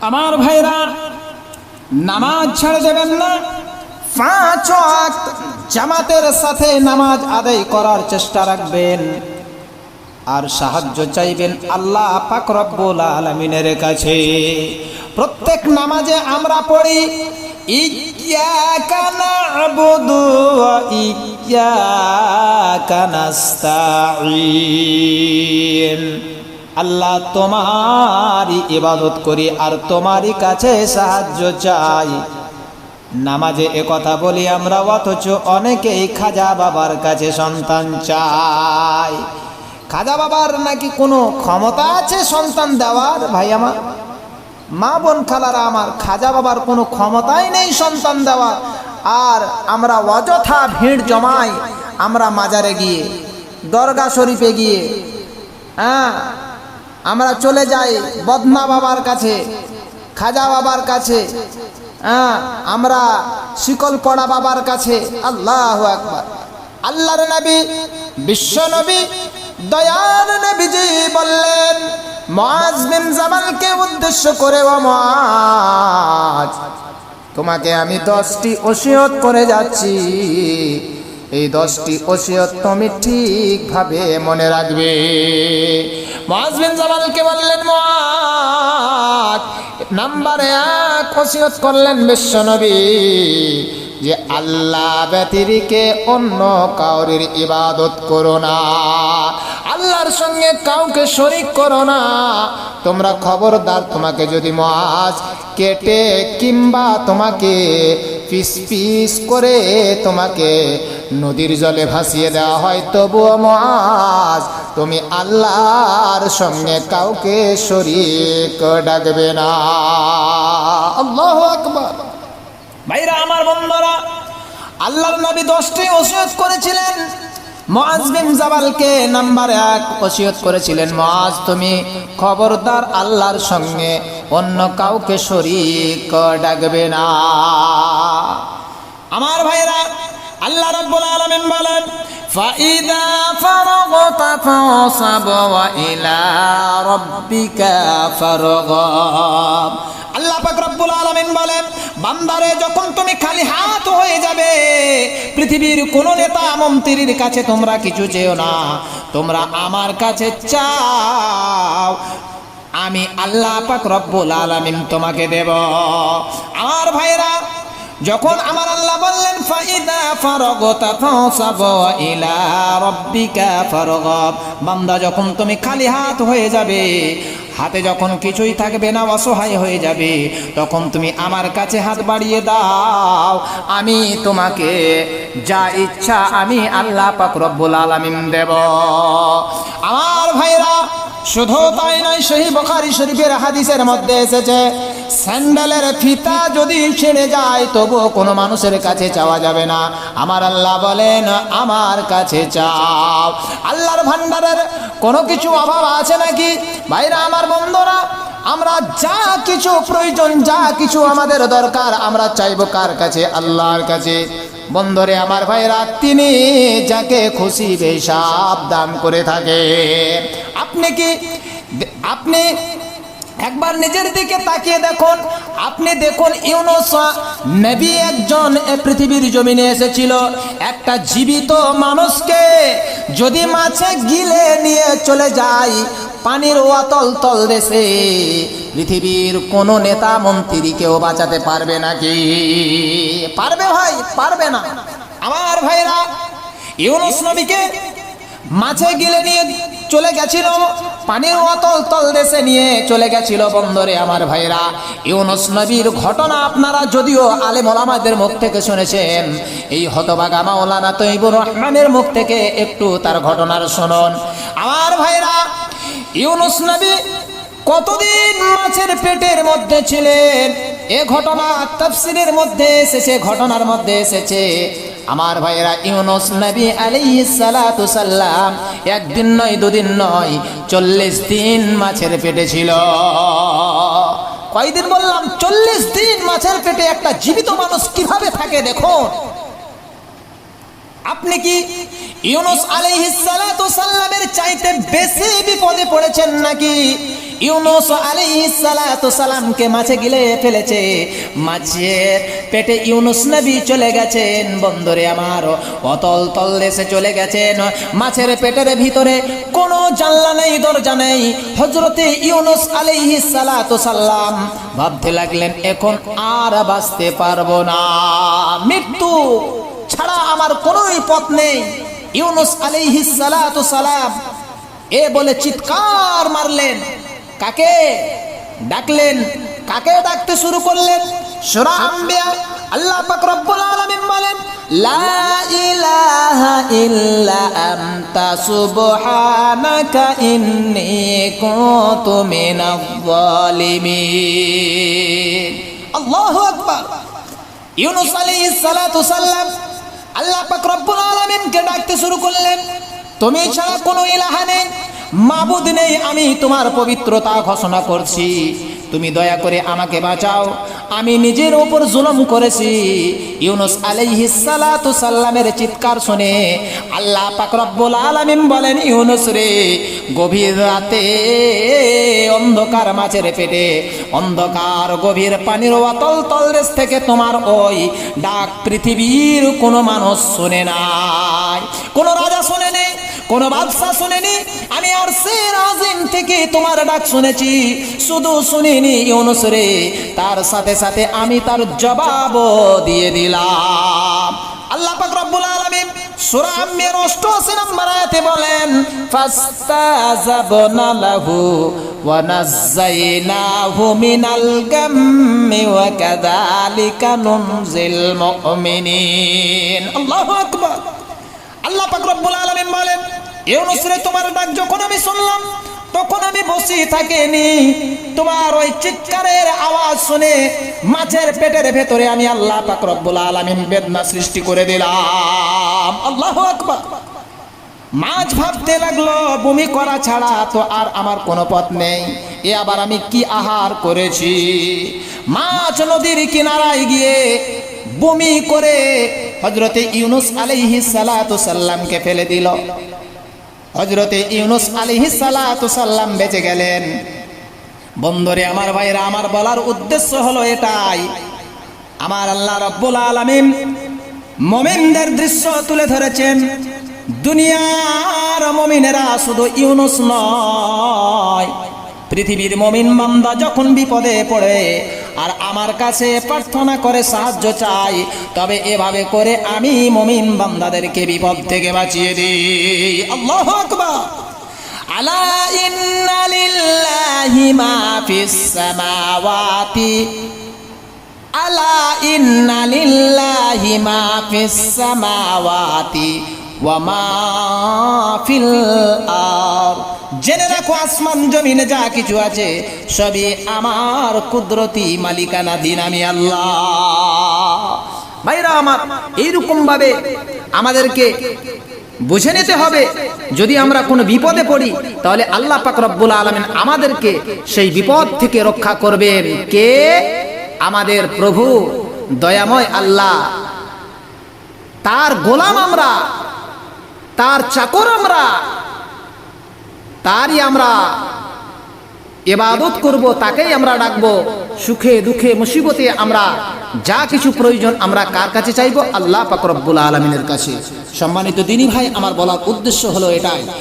আমার ভাইরা নামাজ ছেড়ে দেবেন না। পাঁচ জামাতের সাথে নামাজ আদায় করার চেষ্টা রাখবেন। আর সাহায্য চাইবেন আল্লাহ পাক রব্বুল আলামিনের কাছে। প্রত্যেক নামাজে আমরা পড়ি না'বুদু ওয়া ইয়্যাকা নাস্তাঈন। আল্লাহ তোমারই ইবাদত করি আর তোমারই কাছে সাহায্য চাই। নামাজে কথা বলি আমরা, অথচ অনেকেই খাজা বাবার কাছে সন্তান চাই। খাজা বাবার নাকি কোনো ক্ষমতা আছে সন্তান দেওয়ার? ভাই আমার, মা বোন খালারা আমার, খাজা বাবার কোনো ক্ষমতাই নেই সন্তান দেওয়ার। আর আমরা অযথা ভিড় জমাই, আমরা মাজারে গিয়ে, দরগা শরীফে গিয়ে হ্যাঁ আমরা চলে যাই বদনা বাবার কাছে, খাজা বাবার কাছে হ্যাঁ আমরা শিকল পড়া বাবার কাছে, আল্লাহ আকবার। আল্লাহর নবী, বিশ্ব নবী দয়ার নবীজি বললেন জামালকে উদ্দেশ্য করে তোমাকে আমি দশটি ওসিয়ত করে যাচ্ছি। এই দশটি ওসিয়ত তুমি ঠিকভাবে মনে রাখবে। মুআজ বিন জামালকে বললেন নাম্বার এক ওসিয়ত করলেন বিশ্বনবী যে আল্লাহ ব্যতিরিকে অন্য কাউরির ইবাদত করো না। আল্লাহর সঙ্গে কাউকে শরিক করো না। তোমরা খবরদার তোমাকে যদি মাছ কেটে কিংবা তোমাকে পিস পিস করে তোমাকে নদীর জলে ভাসিয়ে দেওয়া হয়, তবুও মাছ তুমি আল্লাহর সঙ্গে কাউকে শরিক ডাকবে না। আল্লাহ আকবার। ভাইরা, আমার বন্ধুরা, আল্লাহর নবী দশটি ওসিয়ত করেছিলেন। বিন জাবালকে এক করেছিলেন। তুমি খবরদার আল্লাহর সঙ্গে অন্য কাউকে ডাকবে না। আমার ভাইরা, আল্লাহ বলেন, ফাইদা আল্লাহ বলেন বান্দারে, যখন তুমি খালি হাত হয়ে যাবে, পৃথিবীর কোন নেতা মন্ত্রীর কাছে তোমরা কিছু চেও না। তোমরা আমার কাছে চাও। আমি আল্লাহ পাক রব্বুল আলামিন তোমাকে দেব। আমার ভাইরা যখন আমার আল্লাহ বললেন, ফাইদা ফারগতা ফাসাব ইলা রাব্বিকা ফারগাব বান্দা, যখন তুমি খালি হাত হয়ে যাবে হাতে যখন কিছুই থাকবে না, অসহায় হয়ে যাবে। তখন তুমি আমার কাছে হাত বাড়িয়ে দাও। আমি তোমাকে যা ইচ্ছা আমি আল্লাহ পাক রব্বুল আলামিন দেব। আমার ভাইরা শুধু তাই নয় সেই বখারি শরীফের হাদিসের মধ্যে এসেছে স্যান্ডেলের ফিতা যদি ছেড়ে যায়, তবুও কোনো মানুষের কাছে চাওয়া যাবে না। আমার আল্লাহ বলেন, আমার কাছে চাও। আল্লাহর ভান্ডারের কোনো কিছু অভাব আছে নাকি? ভাইরা, আমার বন্ধুরা, আমরা যা কিছু প্রয়োজন, যা কিছু আমাদের দরকার, আমরা চাইব কার কাছে? আল্লাহর কাছে। বন্ধরে, আমার ভাইরা, তিনি যাকে খুশি বেশাব দান করে থাকে। আপনি কি, আপনি একবার নিজের দিকে তাকিয়ে দেখুন। আপনি দেখুন ইউনুস নবী একজন পৃথিবীর জমিনে এসেছিল। একটা জীবিত মানুষকে যদি মাছে গিলে নিয়ে চলে যায়, পানির ওয়াতল তল দেশে, পৃথিবীর কোন নেতা মন্ত্রী কেউ বাঁচাতে পারবে নাকি? পারবে ভাই, পারবে না। আমার ভাইরা, ইউনুস নবীকে মাছে গিলে নিয়ে চলে গেছিল। পানির অতল তল দেশে নিয়ে চলে গেছিল বন্দরে আমার ভাইরা। ইউনুস নবীর ঘটনা আপনারা যদিও আলেম ওলামাদের মুখ থেকে শুনেছেন, এই হতবাগা মাওলানা তৈবুর রহমানের মুখ থেকে একটু তার ঘটনার শুনুন। আমার ভাইরা, ইউনুস নবী কতদিন মাছের পেটের মধ্যে ছিলেন? এ ঘটনা তাফসিরের মধ্যে এসেছে, ঘটনার মধ্যে এসেছে। আমার ভাইয়েরা, ইউনুস নবী আলাইহিস সালাতু সাল্লাম একদিন নয়, দুদিন নয়, চল্লিশ দিন মাছের পেটে ছিল। কয়দিন বললাম? চল্লিশ দিন মাছের পেটে একটা জীবিত মানুষ কীভাবে থাকে দেখুন। আপনি কি ইউনুস আলাইহিস সালাতু সাল্লামের চাইতে বেশি বিপদে পড়েছেন নাকি? ইউনুস সালামকে মাছে গিলে ফেলেছে। মাছের পেটে ইউনুস নবী চলে গেছেন। বন্দরে আমার অতল তল দেশে চলে গেছেন। মাছের পেটের ভিতরে কোনো জানলা নেই, দরজা নেই। হজরতে ইউনুস আলাইহিস সালাতু সাল্লাম ভাবতে লাগলেন, এখন আর বাঁচতে পারব না। মৃত্যু ছাড়া আমার কোনোই পথ নেই। ইউনুস আলাইহিস সালাতু সালাম এ বলে চিৎকার মারলেন। কাকে ডাকলেন? কাকে ডাকতে শুরু করলেন? সূরা আম্বিয়া, আল্লাহ পাক রব্বুল আলামিন বলেন, লা ইলাহা ইল্লা আনতা সুবহানাকা ইন্নী কুনতু মিনাজ জালিমিন আল্লাহু আকবার। ইউনুস আলাইহিস সালাতু সাল্লাম আল্লাহ পাক রব্বুল আলামিনকে ডাকতে শুরু করলেন, তুমি ছাড়া কোনো ইলাহা নেই। মাবুদ নেই, আমি তোমার পবিত্রতা ঘোষণা করছি। তুমি দয়া করে আমাকে বাঁচাও। আমি নিজের ওপর জুলুম করেছি। ইউনুস আলাইহিস সালাতু সাল্লামের চিৎকার শুনে আল্লাহ পাক রব্বুল আলামিন বলেন, ইউনুস রে, গভীর রাতে অন্ধকার মাছের পেটে, অন্ধকার গভীর পানির অতল তলদেশ থেকে তোমার ওই ডাক পৃথিবীর কোনো মানুষ শুনে নাই, কোনো রাজা শুনে নেই। কোনো বাদশা শুনেনি? আমি আর সে রাজিম থেকে তোমার ডাক শুনেছি। শুধু শুনিনি ইউনুস তার সাথে সাথে আমি তার জবাব দিয়ে দিলাম। আল্লাহ পাক রব্বুল আলামিন সূরা আম্বিয়ার 88 নম্বর বলেন ফাস্তাজাবনা লাহু ওয়া নাযায়নাহু মিনাল গাম্মি ওয়া কাযালিকা নুনজিল মুমিনিন। আল্লাহু আকবার। আল্লাহ পাক রব্বুল আলামিন বলেন ইউনুস রে তোমার ডাক যখন আমি শুনলাম, তখন আমি বসে থাকিনি। তোমার ওই চিৎকারের আওয়াজ শুনে মাছের পেটের ভেতরে আমি আল্লাহ পাক রব্বুল আলামিন বেদনা সৃষ্টি করে দিলাম। আল্লাহু আকবার। মাছ ভাবতে লাগল, বমি করা ছাড়া তো আর আমার কোনো পথ নেই। এ আবার আমি কি আহার করেছি? মাছ নদীর কিনারায় গিয়ে বমি করে হজরতে ইউনুস আলাইহি সালাতু সাল্লামকে ফেলে দিল। হজরতে ইউনুস আলাইহি সালাতু সাল্লাম বেঁচে গেলেন। বন্ধরে, আমার ভাইরা, আমার বলার উদ্দেশ্য হলো এটাই। আমার আল্লাহ রব্বুল আলামিন মমিনদের দৃশ্য তুলে ধরেছেন, দুনিয়ার মমিনেরা শুধু ইউনুস নয়, পৃথিবীর মমিন বান্দা যখন বিপদে পড়ে আর আমার কাছে প্রার্থনা করে সাহায্য চাই। তবে এভাবে করে আমি মমিন বান্দাদেরকে বিপদ থেকে বাঁচিয়ে দিই। আল্লাহ আকবার। আলা ইন্না লিল্লাহি মা ফিস সামাওয়াতি। আলা ইন্না লিল্লাহি মা ফিস সামাওয়াতি। ফিল আর জেনে রাখো, আসমান, জমিনে, যা কিছু আছে, সবই আমার কুদরতি মালিকানা দিন আমি আল্লাহ। ভাইরা আমার এইরকম ভাবে আমাদেরকে বুঝে নিতে হবে, যদি আমরা কোনো বিপদে পড়ি, তাহলে আল্লাহ পাক রব্বুল আলমিন আমাদেরকে সেই বিপদ থেকে রক্ষা করবেন। কে? আমাদের প্রভু, দয়াময় আল্লাহ। তার গোলাম আমরা তার চাকর আমরা। তারই আমরা এবাদত করব, তাকেই আমরা ডাকব। সুখে দুঃখে মুসিবতে আমরা যা কিছু প্রয়োজন আমরা কার কাছে চাইব? আল্লাহ পাকরবুল আলমিনের কাছে। সম্মানিত দিনী ভাই, আমার বলার উদ্দেশ্য হলো এটাই।